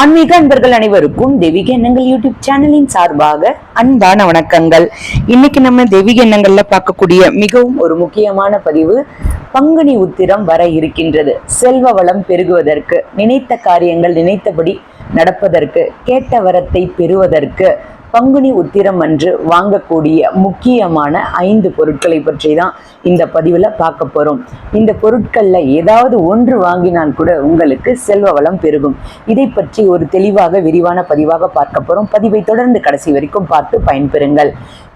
ஆன்மீக அன்பர்கள் அனைவருக்கும் தெய்வீக எண்ணங்கள் யூடியூப் சேனலின் சார்பாக அன்பான வணக்கங்கள். இன்னைக்கு நம்ம தெய்வீக எண்ணங்கள்ல பார்க்கக்கூடிய மிகவும் ஒரு முக்கியமான பதிவு பங்குனி உத்திரம் வர இருக்கின்றது. செல்வ வளம் பெருகுவதற்கு நினைத்த காரியங்கள் நினைத்தபடி நடப்பதற்கு கேட்ட வரத்தை பெறுவதற்கு பங்குனி உத்திரம் அன்று வாங்கக்கூடிய முக்கியமான ஐந்து பொருட்களை பற்றி தான் இந்த பதிவில் பார்க்க போகிறோம் இந்த பொருட்களில் ஏதாவது ஒன்று வாங்கினால் கூட உங்களுக்கு செல்வ வளம் பெருகும். இதை பற்றி ஒரு தெளிவாக விரிவான பதிவாக பார்க்க போகிறோம் பதிவை தொடர்ந்து கடைசி வரைக்கும் பார்த்து பயன்பெறுங்கள்.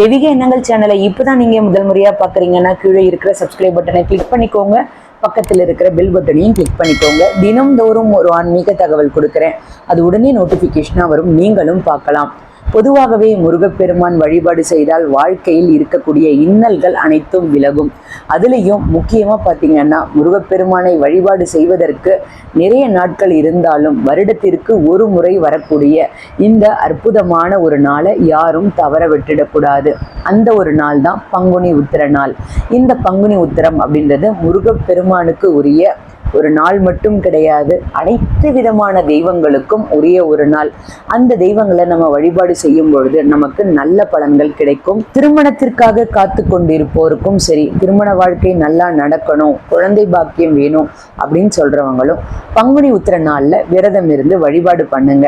தெய்வீக எண்ணங்கள் சேனலை இப்போ தான் நீங்கள் முதல் முறையாக பார்க்குறீங்கன்னா கீழே இருக்கிற சப்ஸ்கிரைப் பட்டனை கிளிக் பண்ணிக்கோங்க. பக்கத்தில் இருக்கிற பெல் பட்டனையும் கிளிக் பண்ணிக்கோங்க. தினம்தோறும் ஒரு ஆன்மீக தகவல் கொடுக்குறேன். அது உடனே நோட்டிஃபிகேஷனாக வரும். நீங்களும் பார்க்கலாம். பொதுவாகவே முருகப்பெருமான் வழிபாடு செய்தால் வாழ்க்கையில் இருக்கக்கூடிய இன்னல்கள் அனைத்தும் விலகும். அதுலேயும் முக்கியமாக பார்த்தீங்கன்னா முருகப்பெருமானை வழிபாடு செய்வதற்கு நிறைய நாட்கள் இருந்தாலும் வருடத்திற்கு ஒரு முறை வரக்கூடிய இந்த அற்புதமான ஒரு நாளை யாரும் தவற விட்டுடக்கூடாது. அந்த ஒரு நாள் தான் பங்குனி உத்திர நாள். இந்த பங்குனி உத்திரம் அப்படின்றது முருகப்பெருமானுக்கு உரிய ஒரு நாள் மட்டும் கிடையாது. அனைத்து விதமான தெய்வங்களுக்கும் உரிய ஒரு நாள். அந்த தெய்வங்களை நம்ம வழிபாடு செய்யும் பொழுது நமக்கு நல்ல பலன்கள் கிடைக்கும். திருமணத்திற்காக காத்து கொண்டிருப்போருக்கும் சரி திருமண வாழ்க்கை நல்லா நடக்கணும். குழந்தை பாக்கியம் வேணும். அப்படின்னு சொல்றவங்களும் பங்குனி உத்திர நாள்ல விரதம் இருந்து வழிபாடு பண்ணுங்க.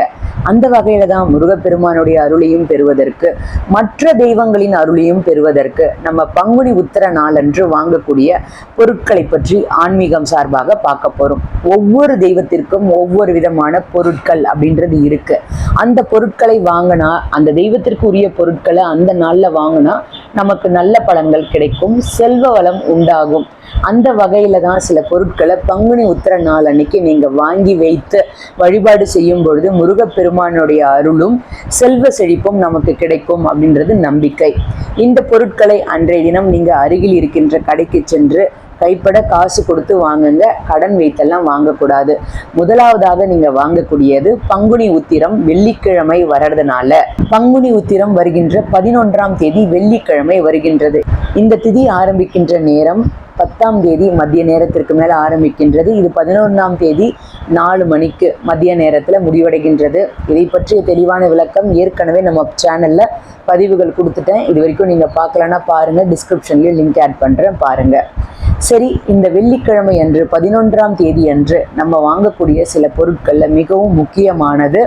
அந்த வகையில தான் முருகப்பெருமானுடைய அருளையும் பெறுவதற்கு மற்ற தெய்வங்களின் அருளையும் பெறுவதற்கு நம்ம பங்குனி உத்திர நாளன்று வாங்கக்கூடிய பொருட்களை பற்றி ஆன்மீகம் சார்பாக பார்க்க போறோம். ஒவ்வொரு தெய்வத்திற்கும் ஒவ்வொரு விதமான பொருட்கள் அப்படின்றது இருக்கு. அந்த பொருட்களை வாங்கினா அந்த தெய்வத்திற்கு உரிய பொருட்களை அந்த நாளில் வாங்கினா நமக்கு நல்ல பலன்கள் கிடைக்கும் செல்வ வளம் உண்டாகும். அந்த வகையில தான் சில பொருட்களை பங்குனி உத்திர நாள் அன்னைக்கு நீங்க வாங்கி வைத்து வழிபாடு செய்யும் பொழுது முருகப்பெருமானுடைய அருளும் செல்வ செழிப்பும் நமக்கு கிடைக்கும் அப்படின்றது நம்பிக்கை. இந்த பொருட்களை அன்றைய தினம் நீங்க அருகில் இருக்கின்ற கடைக்கு சென்று கைப்பட காசு கொடுத்து வாங்குங்க. கடன் வைத்தெல்லாம் வாங்கக்கூடாது. முதலாவதாக நீங்க வாங்கக்கூடியது பங்குனி உத்திரம் வெள்ளிக்கிழமை வர்றதுனால. பங்குனி உத்திரம் வருகின்ற பதினொன்றாம் தேதி வெள்ளிக்கிழமை வருகின்றது. இந்த திதி ஆரம்பிக்கின்ற நேரம் பத்தாம் தேதி மதிய நேரத்திற்கு மேலே ஆரம்பிக்கின்றது. இது பதினொன்றாம் தேதி நாலு மணிக்கு மதிய நேரத்தில் முடிவடைகின்றது. இதை பற்றிய தெளிவான விளக்கம் ஏற்கனவே நம்ம சேனலில் பதிவுகள் கொடுத்துட்டேன். இது வரைக்கும் நீங்கள் பார்க்கலன்னா பாருங்கள் டிஸ்கிரிப்ஷன்லேயும் லிங்க் ஆட் பண்ணுறேன் பாருங்கள் சரி இந்த வெள்ளிக்கிழமை அன்று பதினொன்றாம் தேதி அன்று நம்ம வாங்கக்கூடிய சில பொருட்களில் மிகவும் முக்கியமானது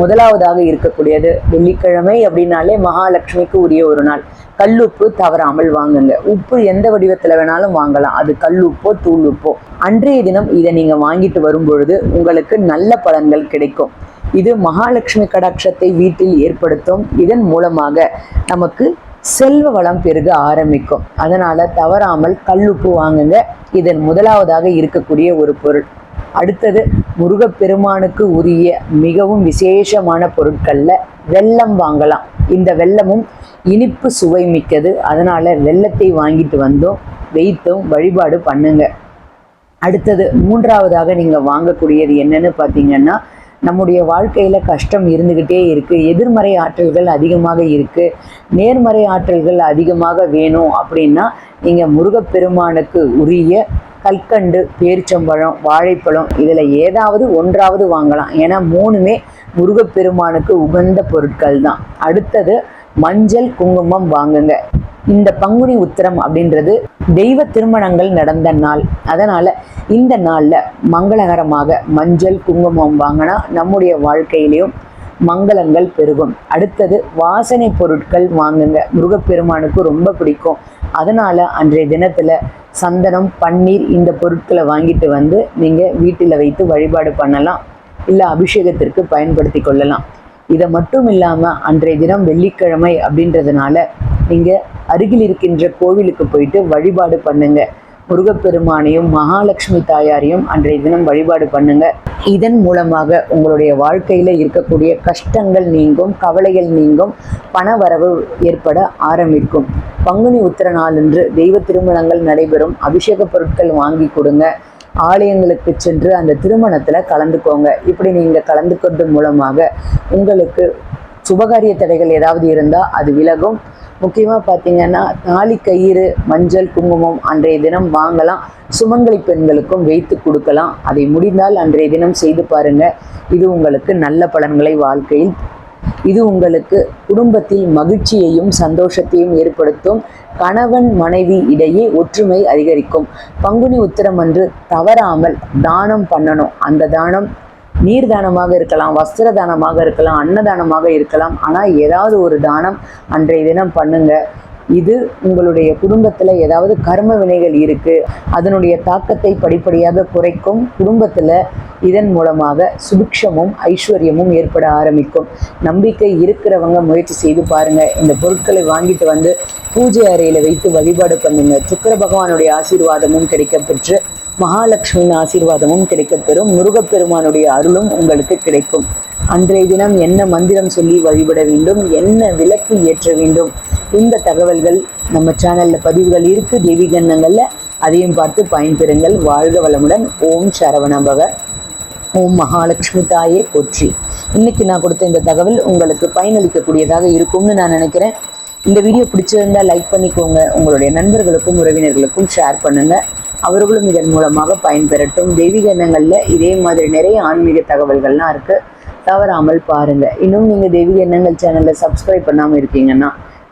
முதலாவதாக இருக்கக்கூடியது வெள்ளிக்கிழமை அப்படின்னாலே மகாலட்சுமிக்கு உரிய ஒரு நாள். கல்லுப்பு தவறாமல் வாங்குங்க. உப்பு எந்த வடிவத்தில் வேணாலும் வாங்கலாம். அது கல்லுப்போ தூள் உப்போ அன்றைய தினம் இதை நீங்க வாங்கிட்டு வரும்பொழுது உங்களுக்கு நல்ல பலன்கள் கிடைக்கும். இது மகாலட்சுமி கடாட்சத்தை வீட்டில் ஏற்படுத்தும். இதன் மூலமாக நமக்கு செல்வ வளம் பெருக ஆரம்பிக்கும். அதனால தவறாமல் கல்லுப்பு வாங்குங்க. இதன் முதலாவதாக இருக்கக்கூடிய ஒரு பொருள். அடுத்தது முருகப்பெருமானுக்கு உரிய மிகவும் விசேஷமான பொருட்கள்ல வெல்லம் வாங்கலாம். இந்த வெல்லமும் இனிப்பு சுவை மிக்கது. அதனால வெள்ளத்தை வாங்கிட்டு வந்தோம். வெயித்தும் வழிபாடு பண்ணுங்க. அடுத்தது மூன்றாவதாக நீங்க வாங்கக்கூடியது என்னன்னு பார்த்தீங்கன்னா நம்முடைய வாழ்க்கையில கஷ்டம் இருந்துகிட்டே இருக்கு. எதிர்மறை ஆற்றல்கள் அதிகமாக இருக்கு. நேர்மறை ஆற்றல்கள் அதிகமாக வேணும் அப்படின்னா நீங்க முருகப்பெருமானுக்கு உரிய கல்கண்டு பேரிச்சம்பழம் வாழைப்பழம் இதில் ஏதாவது ஒன்றாவது வாங்கலாம். ஏன்னா மூணுமே முருகப்பெருமானுக்கு உகந்த பொருட்கள் தான் அடுத்தது மஞ்சள் குங்குமம் வாங்குங்க. இந்த பங்குனி உத்திரம் அப்படின்றது தெய்வ திருமணங்கள் நடந்த நாள். அதனால இந்த நாள்ல மங்களகரமாக மஞ்சள் குங்குமம் வாங்கினா நம்முடைய வாழ்க்கையிலையும் மங்களங்கள் பெருகும். அடுத்தது வாசனை பொருட்கள் வாங்குங்க. முருகப்பெருமானுக்கு ரொம்ப பிடிக்கும். அதனால அன்றைய தினத்துல சந்தனம் பன்னீர் இந்த பொருட்களை வாங்கிட்டு வந்து நீங்க வீட்டில் வைத்து வழிபாடு பண்ணலாம். இல்லை அபிஷேகத்திற்கு பயன்படுத்தி கொள்ளலாம். இதை மட்டும் இல்லாமல் அன்றைய தினம் வெள்ளிக்கிழமை அப்படின்றதுனால நீங்கள் அருகில் இருக்கின்ற கோவிலுக்கு போயிட்டு வழிபாடு பண்ணுங்க. முருகப்பெருமானையும் மகாலட்சுமி தாயாரையும் அன்றைய தினம் வழிபாடு பண்ணுங்க. இதன் மூலமாக உங்களுடைய வாழ்க்கையில் இருக்கக்கூடிய கஷ்டங்கள் நீங்கும் கவலைகள் நீங்கும் பணவரவு ஏற்பட ஆரம்பிக்கும். பங்குனி உத்திர நாளன்று தெய்வ திருமணங்கள் நடைபெறும். அபிஷேக பொருட்கள் வாங்கி கொடுங்க. ஆலயங்களுக்கு சென்று அந்த திருமணத்தில் கலந்துக்கோங்க. இப்படி நீங்கள் கலந்துக்கிறது மூலமாக உங்களுக்கு சுபகாரிய தடைகள் ஏதாவது இருந்தால் அது விலகும். முக்கியமாக பார்த்தீங்கன்னா தாலி கயிறு மஞ்சள் குங்குமம் அன்றைய தினம் வாங்கலாம். சுமங்கலி பெண்களுக்கும் வைத்து கொடுக்கலாம். அதை முடிந்தால் அன்றைய தினம் செய்து பாருங்க. இது உங்களுக்கு நல்ல பலன்களை வாழ்க்கையில் இது உங்களுக்கு குடும்பத்தில் மகிழ்ச்சியையும் சந்தோஷத்தையும் ஏற்படுத்தும். கணவன் மனைவி இடையே ஒற்றுமை அதிகரிக்கும். பங்குனி உத்திரம் அன்று தவறாமல் தானம் பண்ணணும். அந்த தானம் நீர் தானமாக இருக்கலாம் வஸ்திர தானமாக இருக்கலாம் அன்னதானமாக இருக்கலாம். ஆனால் ஏதாவது ஒரு தானம் அன்றைய தினம் பண்ணுங்கள் இது உங்களுடைய குடும்பத்தில் ஏதாவது கர்ம வினைகள் இருக்குது அதனுடைய தாக்கத்தை படிப்படியாக குறைக்கும் குடும்பத்தில் இதன் மூலமாக சுபிக்ஷமும் ஐஸ்வர்யமும் ஏற்பட ஆரம்பிக்கும். நம்பிக்கை இருக்கிறவங்க முயற்சி செய்து பாருங்கள் இந்த பொருட்களை வாங்கிட்டு வந்து பூஜை அறையில் வைத்து வழிபாடு பண்ணுங்க. சுக்கர பகவானுடைய ஆசீர்வாதமும் கிடைக்கப்பெற்று மகாலட்சுமியின் ஆசீர்வாதமும் கிடைக்கப்பெறும். முருகப்பெருமானுடைய அருளும் உங்களுக்கு கிடைக்கும். அன்றைய தினம் என்ன மந்திரம் சொல்லி வழிபட வேண்டும்? என்ன விளக்கு ஏற்ற வேண்டும்? இந்த தகவல்கள் நம்ம சேனல்ல பதிவுகள் இருக்கு. தேவி கண்ணங்கள்ல அதையும் பார்த்து பயன்பெறுங்கள். வாழ்க வளமுடன். ஓம் சரவணபவ ஓம் மகாலட்சுமி தாயே போற்றி. இன்னைக்கு நான் கொடுத்த இந்த தகவல் உங்களுக்கு பயனளிக்கக்கூடியதாக இருக்கும்னு நான் நினைக்கிறேன். இந்த வீடியோ பிடிச்சிருந்தா லைக் பண்ணிக்கோங்க. உங்களுடைய நண்பர்களுக்கும் உறவினர்களுக்கும் ஷேர் பண்ணுங்க. அவர்களும் இதன் மூலமாக பயன்பெறட்டும். தெய்வீக எண்ணங்கள்ல இதே மாதிரி நிறைய ஆன்மீக தகவல்கள்லாம் இருக்கு. தவறாமல் பாருங்க. இன்னும் நீங்க தெய்வீக எண்ணங்கள் சேனல்ல சப்ஸ்கிரைப் பண்ணாம இருக்கீங்கன்னா